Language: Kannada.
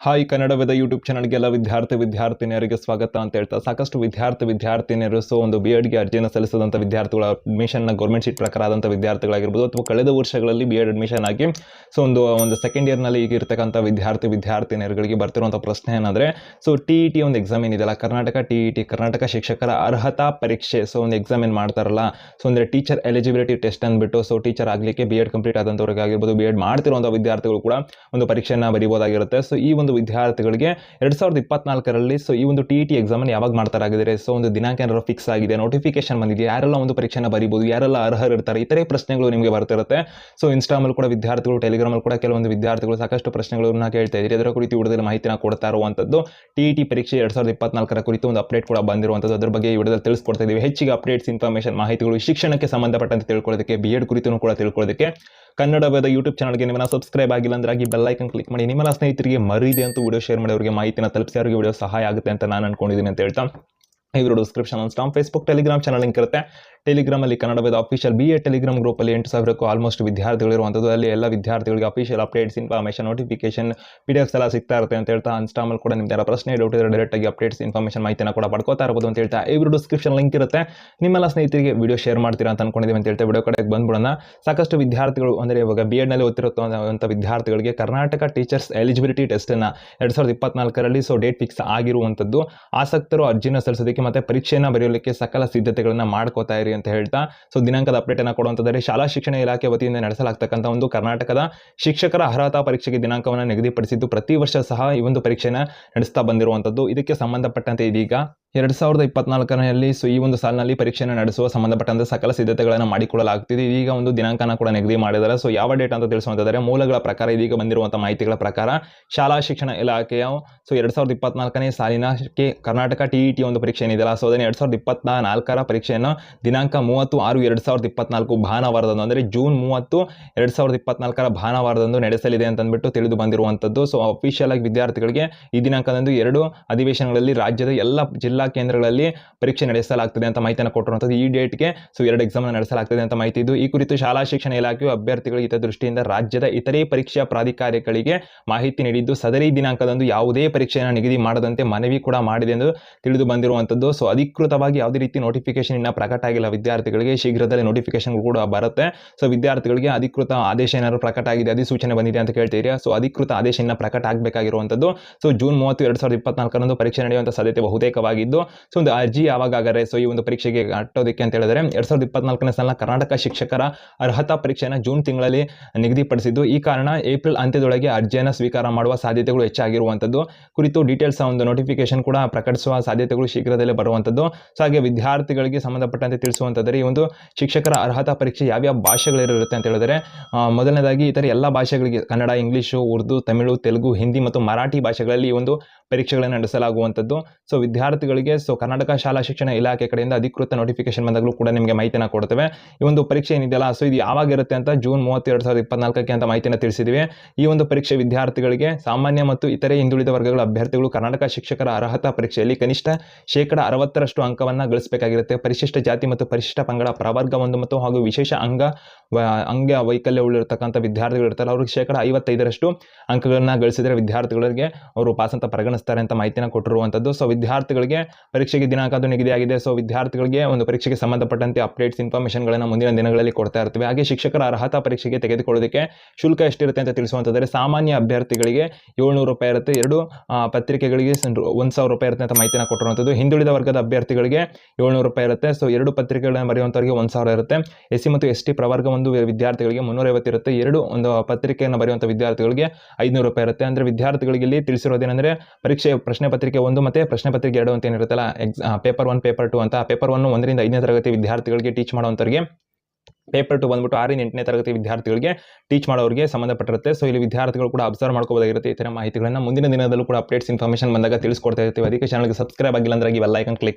ಹಾಯ್ ಕನ್ನಡವಿದ ಯೂಟ್ಯೂಬ್ ಚಾನಲ್ಗೆಲ್ಲ ವಿದ್ಯಾರ್ಥಿ ವಿದ್ಯಾರ್ಥಿನಿಯರಿಗೆ ಸ್ವಾಗತ ಅಂತ ಹೇಳ್ತಾ ಸಾಕಷ್ಟು ವಿದ್ಯಾರ್ಥಿ ವಿದ್ಯಾರ್ಥಿನಿಯರು ಸೊ ಒಂದು ಬಿ ಎಡ್ಗೆ ಅರ್ಜಿಯನ್ನು ಸಲ್ಲಿಸಿದಂಥ ವಿದ್ಯಾರ್ಥಿಗಳ ಅಡ್ಮಿಷನ್ನ ಗೌರ್ಮೆಂಟ್ ಸೀಟ್ ಪ್ರಕಾರ ಆದಂಥ ವಿದ್ಯಾರ್ಥಿಗಳಾಗಿರ್ಬೋದು ಅಥವಾ ಕಳೆದ ವರ್ಷಗಳಲ್ಲಿ ಬಿ ಎಡ್ ಅಡ್ಮಿಷನ್ ಆಗಿ ಸೊ ಒಂದು ಒಂದು ಸೆಕೆಂಡ್ ಇಯರ್ನಲ್ಲಿ ಈಗ ಇರ್ತಕ್ಕಂಥ ವಿದ್ಯಾರ್ಥಿ ವಿದ್ಯಾರ್ಥಿನಿಯರುಗಳಿಗೆ ಬರ್ತಿರುವಂಥ ಪ್ರಶ್ನೆ ಏನಂದರೆ ಸೊ ಟಿ ಇ ಟಿ ಒಂದು ಎಕ್ಸಾಮ್ ಏನಿದೆಯಲ್ಲ, Karnataka T E T Karnataka ಶಿಕ್ಷಕರ ಅರ್ಹತಾ ಪರೀಕ್ಷೆ ಸೊ ಒಂದು ಎಕ್ಸಾಮ್ ಏನು ಮಾಡ್ತಾರಲ್ಲ, ಸೊ ಅಂದರೆ ಟೀಚರ್ ಎಲಿಜಿಬಿಲಿಟಿ ಟೆಸ್ಟ್ ಅಂದ್ಬಿಟ್ಟು ಸೊ ಟೀಚರ್ ಆಗಲಿಕ್ಕೆ ಬಿ ಎಡ್ ಕಂಪ್ಲೀಟ್ ಆದಂಥವ್ರಿಗೆ ಆಗಿರ್ಬೋದು ಬಿ ಎಡ್ ಮಾಡ್ತಿರುವಂಥ ವಿದ್ಯಾರ್ಥಿಗಳು ಕೂಡ ಒಂದು ಪರೀಕ್ಷೆಯನ್ನು ಬರಿಬೋದಾಗಿರುತ್ತೆ. ಸೊ ಈ ವಿದ್ಯಾರ್ಥಿಗಳಿಗೆ ಎರಡು ಸಾವಿರದ ಇಪ್ಪತ್ನಾಲ್ಕರಲ್ಲಿ ಸೊ ಈ ಒಂದು ಟಿ ಇ ಟಿ ಎಕ್ಸಾಮನ್ನು ಯಾವಾಗ ಮಾಡ್ತಾರಾಗಿದ್ದಾರೆ? ಸೊ ಒಂದು ದಿನಾಂಕ ಏನಾದ್ರು ಫಿಕ್ಸ್ ಆಗಿದೆ ನೋಟಿಫಿಕೇಶನ್ ಬಂದಿದೆ ಯಾರೆಲ್ಲ ಒಂದು ಪರೀಕ್ಷೆನ ಬರಿಬೋದು? ಯಾರೆಲ್ಲ ಅರ್ಹರಿರ್ತಾರೆ ಇತರೆ ಪ್ರಶ್ನೆಗಳು ನಿಮಗೆ ಬರ್ತಿರುತ್ತೆ. ಸೊ ಇನ್ಸ್ಟಾಮಲ್ಲಿ ಕೂಡ ವಿದ್ಯಾರ್ಥಿಗಳು ಟೆಲಿಗ್ರಾಮಲ್ಲಿ ಕೂಡ ಕೆಲವೊಂದು ವಿದ್ಯಾರ್ಥಿಗಳು ಸಾಕಷ್ಟು ಪ್ರಶ್ನೆಗಳನ್ನ ಕೇಳ್ತಾ ಇದ್ದೀರಿ. ಅದರ ಕುರಿತು ವಿಡಿಯೋದಲ್ಲಿ ಮಾಹಿತಿನ ಕೊಡ್ತಾ ಇರುವಂಥದ್ದು ಟಿ ಇ ಟಿ ಪರೀಕ್ಷೆ ಎರಡು ಸಾವಿರದ ಇಪ್ಪತ್ನಾಲ್ಕರ ಕುರಿತು ಒಂದು ಅಪ್ಡೇಟ್ ಕೂಡ ಬಂದಿರುವಂಥದ್ದು ಅದರ ಬಗ್ಗೆ ಈ ವಿಡಿಯೋದಲ್ಲಿ ತಿಳಿಸ್ಕೊಡ್ತಾ ಇದ್ದೀವಿ. ಹೆಚ್ಚಿಗೆ ಅಪ್ಡೇಟ್ಸ್ ಇನ್ಫಾರ್ಮೇಷನ್ ಮಾಹಿತಿಗಳು ಶಿಕ್ಷಣಕ್ಕೆ ಸಂಬಂಧಪಟ್ಟಂತೆ ತಿಳ್ಕೊಳ್ಳೋದಕ್ಕೆ ಬಿ ಎಡ್ ಕುರಿತು ಕೂಡ ತಿಳ್ಕೊಳ್ಳೋದಕ್ಕೆ ಕನ್ನಡವಾದ ಯೂಟ್ಯೂಬ್ ಚಾನಲ್ಗೆ ನಿಮ್ಮನ್ನು ಸಬ್ಸ್ಕ್ರೈಬ್ ಆಗಿಲ್ಲ ಅಂದ್ರೆ ಆಗಿ ಬೆಲ್ ಐಕನ್ ಕ್ಲಿಕ್ ಮಾಡಿ. ನಿಮ್ಮೆಲ್ಲ ಸ್ನೇಹಿತರಿಗೆ ಮರಿದೆ ಅಂತ ವಿಡಿಯೋ ಶೇರ್ ಮಾಡಿ ಅವರಿಗೆ ಮಾಹಿತಿನ ತಲುಪಿಸಿ, ಅವರಿಗೆ ವಿಡಿಯೋ ಸಹಾಯ ಆಗುತ್ತೆ ಅಂತ ನಾನು ಅನ್ಕೊಂಡಿದ್ದೀನಿ ಅಂತ ಹೇಳ್ತಾ. ಈ ವಿಡಿಯೋ ಡಿಸ್ಕ್ರಿಪ್ಷನ್ ಸ್ಟಾಮ್ ಫೇಸ್ಬುಕ್ ಟೆಲಿಗ್ರಾಮ್ ಚಾನಲ್ ಲಿಂಕ್ ಇರುತ್ತೆ. ಟೆಲಿಗ್ರಾಮಲ್ಲಿ ಕನ್ನಡದ ಅಫಿಷಿಯಲ್ ಬಿ ಎ ಟೆಲಿಗ್ರಾಮ್ ಗ್ರೂಪಲ್ಲಿ ಎಂಟು ಸಾವಿರಕ್ಕೂ ಆಲ್ಮೋಸ್ಟ್ ವಿದ್ಯಾರ್ಥಿಗಳು ಇರುವಂಥದ್ದು ಅಲ್ಲಿ ಎಲ್ಲ ವಿದ್ಯಾರ್ಥಿಗಳಿಗೆ official updates information notification P D ಎಲ್ಲ ಸಿಗ್ತಾ ಇರುತ್ತೆ ಅಂತ ಹೇಳ್ತಾ ಇನ್ಸ್ಟಾಮಲ್ಲಿ ಕೂಡ ನಿಮ್ಗೆ ಪ್ರಶ್ನೆ ಡೌಟ್ ಇದ್ರೆ ಡೈರೆಕ್ಟಾಗಿ ಅಪ್ಡೇಟ್ಸ್ ಇನ್ಫಾರ್ಮೇಷನ್ ಮಾಹಿತಿನ ಕೂಡ ಪಡ್ಕೋತಾ ಇರ್ಬೋದು ಅಂತ ಹೇಳ್ತಾ ಇವರು ಡಿಸ್ಕ್ರಿಪ್ಷನ್ ಲಿಂಕ್ ಇರುತ್ತೆ. ನಿಮ್ಮೆಲ್ಲ ಸ್ನೇಹಿತರಿಗೆ ವಿಡಿಯೋ ಶೇರ್ ಮಾಡ್ತೀರಾ ಅಂತ ಅನ್ಕೊಂಡಿದ್ದೀವಿ ಅಂತ ಹೇಳ್ತಾ ವಿಡಿಯೋ ಕಡೆಗೆ ಬಂದ್ಬಿಡೋಣ. ಸಾಕಷ್ಟು ವಿದ್ಯಾರ್ಥಿಗಳು, ಅಂದರೆ ಇವಾಗ ಬಿ ಎಡ್ನಲ್ಲಿ ಓದ್ತಿರುವಂಥ ವಿದ್ಯಾರ್ಥಿಗಳಿಗೆ ಕರ್ನಾಟಕ ಟೀಚರ್ಸ್ ಎಲಿಜಿಬಿಲಿಟಿ ಟೆಸ್ಟನ್ನು ಎರಡು ಸಾವಿರದ ಇಪ್ಪತ್ನಾಲ್ಕರಲ್ಲಿ ಸೊ ಡೇಟ್ ಫಿಕ್ಸ್ ಆಗಿರುವಂಥದ್ದು ಆಸಕ್ತರು ಅರ್ಜಿನ ಸಲ್ಲಿಸೋದಕ್ಕೆ ಮತ್ತು ಪರೀಕ್ಷೆಯನ್ನು ಬರೆಯಲಿಕ್ಕೆ ಸಕಲ ಸಿದ್ಧತೆಗಳನ್ನು ಮಾಡ್ಕೋತಾ ಇರಿ ಅಂತ ಹೇಳ್ತಾ ಸೊ ದಿನಾಂಕದ ಅಪ್ಡೇಟನ್ನು ಕೊಡುವಂಥದ್ದರೆ ಶಾಲಾ ಶಿಕ್ಷಣ ಇಲಾಖೆ ವತಿಯಿಂದ ನಡೆಸಲಾಗ್ತಕ್ಕಂಥ ಒಂದು ಕರ್ನಾಟಕದ ಶಿಕ್ಷಕರ ಅರ್ಹತಾ ಪರೀಕ್ಷೆಗೆ ದಿನಾಂಕವನ್ನು ನಿಗದಿಪಡಿಸಿದ್ದು, ಪ್ರತಿ ವರ್ಷ ಸಹ ಈ ಒಂದು ಪರೀಕ್ಷೆನ ನಡೆಸ್ತಾ ಬಂದಿರುವಂಥದ್ದು ಇದಕ್ಕೆ ಸಂಬಂಧಪಟ್ಟಂತೆ ಇದೀಗ ಎರಡು ಸಾವಿರದ ಇಪ್ಪತ್ನಾಲ್ಕರಲ್ಲಿ ಸೊ ಈ ಒಂದು ಸಾಲಿನಲ್ಲಿ ಪರೀಕ್ಷೆಯನ್ನು ನಡೆಸುವ ಸಂಬಂಧಪಟ್ಟಂತೆ ಸಕಲ ಸಿದ್ಧತೆಗಳನ್ನು ಮಾಡಿಕೊಳ್ಳಲಾಗ್ತಿದೆ. ಇದೀಗ ಒಂದು ದಿನಾಂಕನ ಕೂಡ ನಿಗದಿ ಮಾಡಿದ್ದಾರೆ. ಸೊ ಯಾವ ಡೇಟ್ ಅಂತ ತಿಳಿಸುವಂತಂದರೆ ಮೂಲಗಳ ಪ್ರಕಾರ ಇದೀಗ ಬಂದಿರುವಂಥ ಮಾಹಿತಿಗಳ ಪ್ರಕಾರ ಶಾಲಾ ಶಿಕ್ಷಣ ಇಲಾಖೆಯ ಸೊ ಎರಡು ಸಾವಿರದ ಇಪ್ಪತ್ನಾಲ್ಕನೇ ಸಾಲಿನ ಕರ್ನಾಟಕ ಟಿ ಟಿ ಒಂದು ಪರೀಕ್ಷೆ ಏನಿದೆಯಲ್ಲ ಸೊ ಅದನ್ನು ಎರಡು ಸಾವಿರದ ಇಪ್ಪತ್ನಾಲ್ಕರ ಪರೀಕ್ಷೆಯನ್ನು ದಿನಾಂಕ ಮೂವತ್ತು ಆರು ಎರಡು ಸಾವಿರದ ಇಪ್ಪತ್ನಾಲ್ಕು ಭಾನುವಾರದಂದು, ಅಂದರೆ ಜೂನ್ ಮೂವತ್ತು ಎರಡು ಸಾವಿರದ ಇಪ್ಪತ್ನಾಲ್ಕರ ಭಾನುವಾರದಂದು ನಡೆಸಲಿದೆ ಅಂತ ಅಂದ್ಬಿಟ್ಟು ತಿಳಿದು ಬಂದಿರುವಂಥದ್ದು. ಸೊ ಅಫಿಷಿಯಲ್ ಆಗಿ ವಿದ್ಯಾರ್ಥಿಗಳಿಗೆ ಈ ದಿನಾಂಕದಂದು ಎರಡು ಅಧಿವೇಶನಗಳಲ್ಲಿ ರಾಜ್ಯದ ಎಲ್ಲ ಜಿಲ್ಲಾ ಕೇಂದ್ರಗಳಲ್ಲಿ ಪರೀಕ್ಷೆ ನಡೆಸಲಾಗ್ತದೆ ಅಂತ ಮಾಹಿತಿಯನ್ನು ಕೊಟ್ಟಿರುವಂಥದ್ದು ಈ ಡೇಟ್ಗೆ. ಸೊ ಎರಡು ಎಕ್ಸಾಮ್ ನಡೆಸಲಾಗ್ತದೆ ಅಂತ ಮಾಹಿತಿ ಇದ್ದು ಈ ಕುರಿತು ಶಾಲಾ ಶಿಕ್ಷಣ ಇಲಾಖೆಯು ಅಭ್ಯರ್ಥಿಗಳ ಹಿತದೃಷ್ಟಿಯಿಂದ ರಾಜ್ಯದ ಇತರೆ ಪರೀಕ್ಷಾ ಪ್ರಾಧಿಕಾರಗಳಿಗೆ ಮಾಹಿತಿ ನೀಡಿದ್ದು, ಸದರಿ ದಿನಾಂಕದಂದು ಯಾವುದೇ ಪರೀಕ್ಷೆಯನ್ನು ನಿಗದಿ ಮಾಡದಂತೆ ಮನವಿ ಕೂಡ ಮಾಡಿದೆ ಎಂದು ತಿಳಿದು ಬಂದಿರುವಂಥದ್ದು. ಸೊ ಅಧಿಕೃತವಾಗಿ ಯಾವುದೇ ರೀತಿ ನೋಟಿಫಿಕೇಶನ್ ಇನ್ನೂ ಪ್ರಕಟ ಆಗಿಲ್ಲ. ವಿದ್ಯಾರ್ಥಿಗಳಿಗೆ ಶೀಘ್ರದಲ್ಲೇ ನೋಟಿಫಿಕೇಶನ್ ಕೂಡ ಬರುತ್ತೆ. ಸೊ ವಿದ್ಯಾರ್ಥಿಗಳಿಗೆ ಅಧಿಕೃತ ಆದೇಶ ಏನಾದ್ರು ಪ್ರಕಟ ಆಗಿದೆ, ಅಧಿಸೂಚನೆ ಬಂದಿದೆ ಅಂತ ಕೇಳ್ತೀರಿ ಸೊ ಅಧಿಕೃತ ಆದೇಶ ಇನ್ನ ಪ್ರಕಟ ಆಗಬೇಕಾಗಿರುವಂಥದ್ದು. ಸೊ ಜೂನ್ ಮೂವತ್ತು, ಎರಡು ಸಾವಿರದ ಇಪ್ಪತ್ನಾಲ್ಕರಂದು ಪರೀಕ್ಷೆ ನಡೆಯುವಂಥ ಸಾಧ್ಯತೆ ಬಹುತೇಕವಾಗಿದ್ದು ಸೊ ಒಂದು ಅರ್ಜಿ ಯಾವಾಗ ಆಗರೆ ಸೊ ಈ ಒಂದು ಪರೀಕ್ಷೆಗೆ ಅಟ್ಟೋದಕ್ಕೆ ಅಂತ ಹೇಳಿದ್ರೆ, ಎರಡ್ ಸಾವಿರದ ಇಪ್ಪತ್ನಾಲ್ಕನೇ ಸಾಲ ಕರ್ನಾಟಕ ಶಿಕ್ಷಕರ ಅರ್ಹತಾ ಪರೀಕ್ಷೆಯನ್ನು ಜೂನ್ ತಿಂಗಳಲ್ಲಿ ನಿಗದಿಪಡಿಸಿದ್ದು. ಈ ಕಾರಣ ಏಪ್ರಿಲ್ ಅಂತ್ಯದೊಳಗೆ ಅರ್ಜಿಯನ್ನು ಸ್ವೀಕಾರ ಮಾಡುವ ಸಾಧ್ಯತೆಗಳು ಹೆಚ್ಚಾಗಿರುವಂಥದ್ದು. ಕುರಿತು ಡೀಟೇಲ್ಸ್ ಒಂದು ನೋಟಿಫಿಕೇಶನ್ ಕೂಡ ಪ್ರಕಟಿಸುವ ಸಾಧ್ಯತೆಗಳು ಶೀಘ್ರದಲ್ಲೇ ಬರುವಂಥದ್ದು. ಸೊ ಹಾಗೆ ವಿದ್ಯಾರ್ಥಿಗಳಿಗೆ ಸಂಬಂಧಪಟ್ಟಂತೆ ತಿಳಿಸುವಂಥದ್ದರೆ ಈ ಒಂದು ಶಿಕ್ಷಕರ ಅರ್ಹತಾ ಪರೀಕ್ಷೆ ಯಾವ್ಯಾವ ಭಾಷೆಗಳಿರುತ್ತೆ ಅಂತ ಹೇಳಿದ್ರೆ ಮೊದಲನೇದಾಗಿ ಈ ಥರ ಎಲ್ಲ ಭಾಷೆಗಳಿಗೆ ಕನ್ನಡ, ಇಂಗ್ಲೀಷು, ಉರ್ದು, ತಮಿಳು, ತೆಲುಗು, ಹಿಂದಿ ಮತ್ತು ಮರಾಠಿ ಭಾಷೆಗಳಲ್ಲಿ ಈ ಒಂದು ಪರೀಕ್ಷೆಗಳನ್ನು ನಡೆಸಲಾಗುವಂಥದ್ದು. ಸೊ ವಿದ್ಯಾರ್ಥಿಗಳಿಗೆ ಸೊ ಕರ್ನಾಟಕ ಶಾಲಾ ಶಿಕ್ಷಣ ಇಲಾಖೆ ಕಡೆಯಿಂದ ಅಧಿಕೃತ ನೋಟಿಫಿಕೇಶನ್ ಬಂದಾಗಲೂ ಕೂಡ ನಿಮಗೆ ಮಾಹಿತಿಯನ್ನು ಕೊಡ್ತೇವೆ. ಈ ಒಂದು ಪರೀಕ್ಷೆ ಏನಿದೆಯಲ್ಲ ಸೊ ಇದು ಯಾವಾಗಿರುತ್ತೆ ಅಂತ ಜೂನ್ ಮೂವತ್ತೆರಡು ಸಾವಿರದ ಇಪ್ಪತ್ನಾಲ್ಕಕ್ಕೆ ಅಂತ ಮಾಹಿತಿಯನ್ನು ತಿಳಿಸಿದ್ದೀವಿ ಈ ಒಂದು ಪರೀಕ್ಷೆ ವಿದ್ಯಾರ್ಥಿಗಳಿಗೆ, ಸಾಮಾನ್ಯ ಮತ್ತು ಇತರೆ ಹಿಂದುಳಿದ ವರ್ಗಗಳ ಅಭ್ಯರ್ಥಿಗಳು ಕರ್ನಾಟಕ ಶಿಕ್ಷಕರ ಅರ್ಹತಾ ಪರೀಕ್ಷೆಯಲ್ಲಿ ಕನಿಷ್ಠ ಶೇಕಡ ಅರವತ್ತರಷ್ಟು ಅಂಕವನ್ನು ಗಳಿಸಬೇಕಾಗಿರುತ್ತೆ. ಪರಿಶಿಷ್ಟ ಜಾತಿ ಮತ್ತು ಪರಿಶಿಷ್ಟ ಪಂಗಡ, ಪ್ರವರ್ಗ ಒಂದು ಮತ್ತು ಹಾಗೂ ವಿಶೇಷ ಅಂಗ ಅಂಗ ವೈಕಲ್ಯ ಉಳ್ಳಿರ್ತಕ್ಕಂಥ ವಿದ್ಯಾರ್ಥಿಗಳು ಇರ್ತಾರೆ ಅವ್ರಿಗೆ ಶೇಕಡ ಐವತ್ತೈದರಷ್ಟು ಅಂಕಗಳನ್ನ ಗಳಿಸಿದರೆ ವಿದ್ಯಾರ್ಥಿಗಳಿಗೆ ಅವರು ಪಾಸ್ ಅಂತ ಪರಿಗಣಿಸ್ತಾರೆ ಅಂತ ಮಾಹಿತಿನ ಕೊಟ್ಟಿರುವಂಥದ್ದು. ಸೊ ವಿದ್ಯಾರ್ಥಿಗಳಿಗೆ ಪರೀಕ್ಷೆಗೆ ದಿನಾಂಕ ಅದು ನಿಗದಿಯಾಗಿದೆ. ಸೊ ವಿದ್ಯಾರ್ಥಿಗಳಿಗೆ ಒಂದು ಪರೀಕ್ಷೆಗೆ ಸಂಬಂಧಪಟ್ಟಂತೆ ಅಪ್ಡೇಟ್ಸ್ ಇನ್ಫಾರ್ಮೇಷನ್ಗಳನ್ನು ಮುಂದಿನ ದಿನಗಳಲ್ಲಿ ಕೊಡ್ತಾ ಇರ್ತೀವಿ. ಹಾಗೆ ಶಿಕ್ಷಕರ ಅರ್ಹತಾ ಪರೀಕ್ಷೆಗೆ ತೆಗೆದುಕೊಳ್ಳೋದಕ್ಕೆ ಶುಲ್ಕ ಎಷ್ಟಿರುತ್ತೆ ಅಂತ ತಿಳಿಸುವಂಥದ್ದರೆ ಸಾಮಾನ್ಯ ಅಭ್ಯರ್ಥಿಗಳಿಗೆ ಏಳ್ನೂರು ರೂಪಾಯಿ ಇರುತ್ತೆ. ಎರಡು ಪತ್ರಿಕೆಗಳಿಗೆ ಒಂದು ಸಾವಿರ ರೂಪಾಯಿ ಇರುತ್ತೆ ಅಂತ ಮಾಹಿತಿನ ಕೊಟ್ಟಿರುವಂಥದ್ದು. ಹಿಂದುಳಿದ ವರ್ಗದ ಅಭ್ಯರ್ಥಿಗಳಿಗೆ ಏಳ್ನೂರು ರೂಪಾಯಿ ಇರುತ್ತೆ. ಸೊ ಎರಡು ಪತ್ರಿಕೆಗಳನ್ನು ಬರೆಯುವಂಥವ್ರಿಗೆ ಒಂದು ಸಾವಿರ ಇರುತ್ತೆ. ಎಸ್ ಸಿ ಮತ್ತು ಎಸ್ ಟಿ ಪ್ರವರ್ಗ ಒಂದು ವಿದ್ಯಾರ್ಥಿಗಳಿಗೆ ಮುನ್ನೂರೈವತ್ತು ಇರುತ್ತೆ. ಎರಡು, ಒಂದು ಪತ್ರಿಕೆಯನ್ನು ಬರೆಯುವಂಥ ವಿದ್ಯಾರ್ಥಿಗಳಿಗೆ ಐದುನೂರು ರೂಪಾಯಿ ಇರುತ್ತೆ. ಅಂದರೆ ವಿದ್ಯಾರ್ಥಿಗಳಿಗೆ ಇಲ್ಲಿ ತಿಳಿಸಿರೋದೇನೆಂದರೆ ಪರೀಕ್ಷೆ, ಪ್ರಶ್ನೆ ಪತ್ರಿಕೆ ಒಂದು ಮತ್ತು ಪ್ರಶ್ನೆ ಪತ್ರಿಕೆ ಎರಡು ಅಂತ ಏನಿರುತ್ತಲ್ಲ ಎಕ್ಸ್ ಪೇಪರ್ ಒನ್, ಪೇಪರ್ ಟು ಅಂತ ಪೇಪರ್ ಒನ್ ಒಂದರಿಂದ ಐದನೇ ತರಗತಿ ವಿದ್ಯಾರ್ಥಿಗಳಿಗೆ ಟೀಚ್ ಮಾಡುವಂಥವ್ರಿಗೆ ಪೇಪರ್ ಟು ಬಂದ್ಬಿಟ್ಟು ಆರಿಂದ ಎಂಟನೇ ತರಗತಿ ವಿದ್ಯಾರ್ಥಿಗಳಿಗೆ ಟೀಚ್ ಮಾಡೋರಿಗೆ ಸಂಬಂಧಪಟ್ಟಿರುತ್ತೆ. ಸೊ, ಇಲ್ಲಿ ವಿದ್ಯಾರ್ಥಿಗಳು ಕೂಡ ಅಬ್ಸರ್ವ್ ಮಾಡ್ಕೋಬೋದಾಗಿರುತ್ತೆ ಈ ಥರ ಮಾಹಿತಿಗಳನ್ನು. ಮುಂದಿನ ದಿನದಲ್ಲೂ ಕೂಡ ಅಪ್ಡೇಟ್ಸ್, ಇನ್ಫಾರ್ಮೇಷನ್ ಬಂದಾಗ ತಿಳಿಸ್ಕೊಡ್ತಾ ಇರ್ತೀವಿ. ಅದಕ್ಕೆ ಚಾನಲ್ಗೆ ಸಬ್ಸ್ಕ್ರೈಬ್ ಆಗಿಲ್ಲ ಅಂದ್ರೆ ಐಕನ್ ಕ್ಲಿಕ್